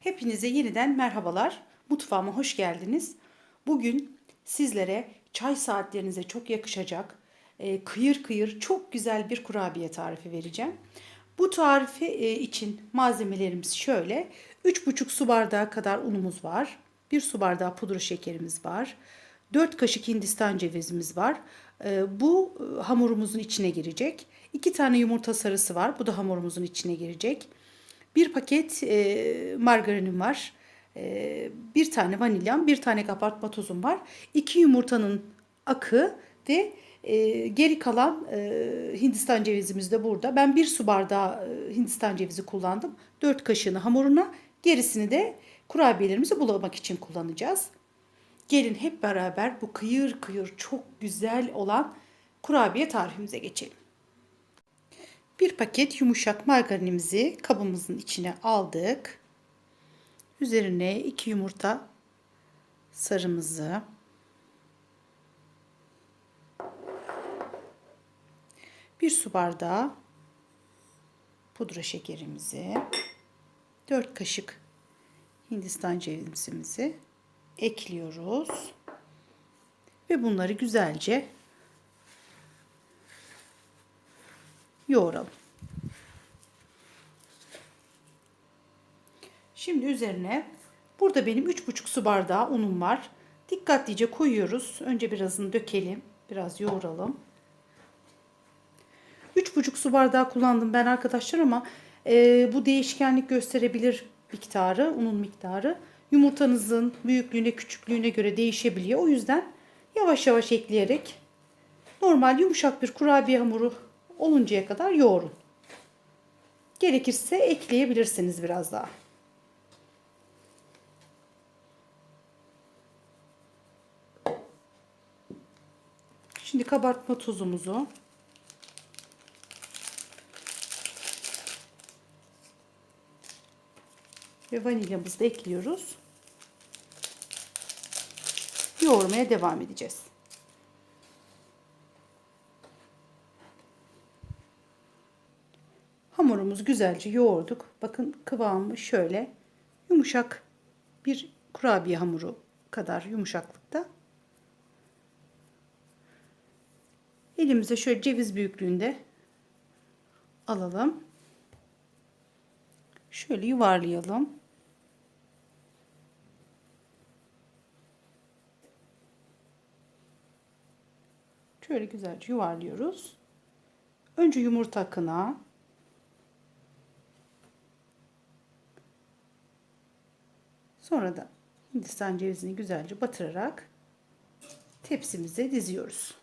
Hepinize yeniden merhabalar. Mutfağıma hoş geldiniz. Bugün sizlere çay saatlerinize çok yakışacak, e, kıyır kıyır çok güzel bir kurabiye tarifi vereceğim. Bu tarifi e, için malzemelerimiz şöyle. 3,5 su bardağı kadar unumuz var. 1 su bardağı pudra şekerimiz var. 4 kaşık hindistan cevizimiz var. E, Bu e, hamurumuzun içine girecek. 2 tane yumurta sarısı var. Bu da hamurumuzun içine girecek. Bir paket e, margarinim var. E, bir tane vanilyam, bir tane kabartma tozum var. İki yumurtanın akı ve e, geri kalan e, Hindistan cevizimiz de burada. Ben bir su bardağı e, Hindistan cevizi kullandım. Dört kaşığını hamuruna, gerisini de kurabiyelerimizi bulamak için kullanacağız. Gelin hep beraber bu kıyır kıyır çok güzel olan kurabiye tarifimize geçelim. Bir paket yumuşak margarinimizi kabımızın içine aldık. Üzerine iki yumurta sarımızı bir su bardağı pudra şekerimizi 4 kaşık hindistan cevizimizi ekliyoruz. Ve bunları güzelce yoğuralım. Şimdi üzerine burada benim 3,5 su bardağı unum var. Dikkatlice koyuyoruz. Önce birazını dökelim. Biraz yoğuralım. 3,5 su bardağı kullandım ben arkadaşlar ama e, bu değişkenlik gösterebilir miktarı, unun miktarı. Yumurtanızın büyüklüğüne, küçüklüğüne göre değişebiliyor. O yüzden yavaş yavaş ekleyerek normal yumuşak bir kurabiye hamuru oluncaya kadar yoğurun. Gerekirse ekleyebilirsiniz biraz daha. Şimdi kabartma tuzumuzu ve vanilyamızı da ekliyoruz. Yoğurmaya devam edeceğiz. Hamurumuzu güzelce yoğurduk. Bakın kıvamı şöyle yumuşak bir kurabiye hamuru kadar yumuşaklıkta. Elimize şöyle ceviz büyüklüğünde alalım. Şöyle yuvarlayalım. Şöyle güzelce yuvarlıyoruz. Önce yumurta akına Sonra da Hindistan cevizini güzelce batırarak tepsimize diziyoruz.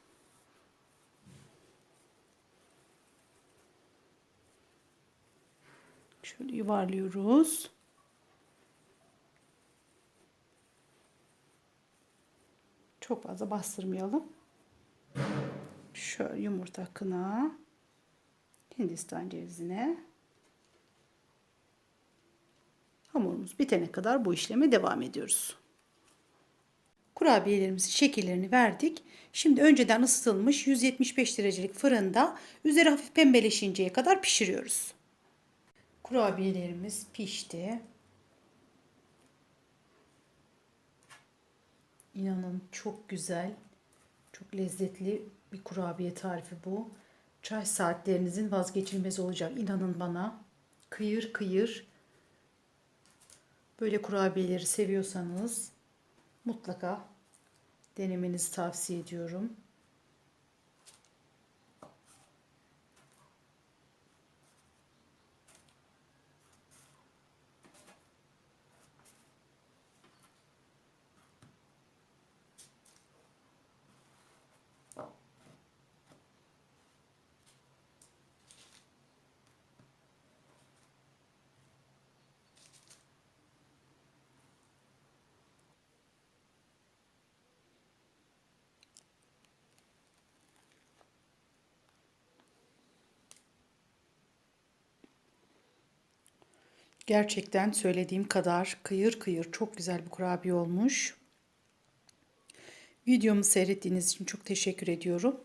Şöyle yuvarlıyoruz. Çok fazla bastırmayalım. Şöyle yumurta akına Hindistan cevizine Hamurumuz bitene kadar bu işleme devam ediyoruz. Kurabiyelerimizin şekillerini verdik. Şimdi önceden ısıtılmış 175 derecelik fırında üzeri hafif pembeleşinceye kadar pişiriyoruz. Kurabiyelerimiz pişti. İnanın çok güzel, çok lezzetli bir kurabiye tarifi bu. Çay saatlerinizin vazgeçilmezi olacak. İnanın bana. Kıyır kıyır Böyle kurabiyeleri seviyorsanız mutlaka denemenizi tavsiye ediyorum. Gerçekten söylediğim kadar kıyır kıyır çok güzel bir kurabiye olmuş. Videomu seyrettiğiniz için çok teşekkür ediyorum.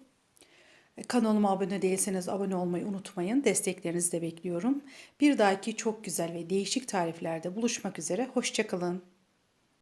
Kanalıma abone değilseniz abone olmayı unutmayın. Desteklerinizi de bekliyorum. Bir dahaki çok güzel ve değişik tariflerde buluşmak üzere. Hoşçakalın.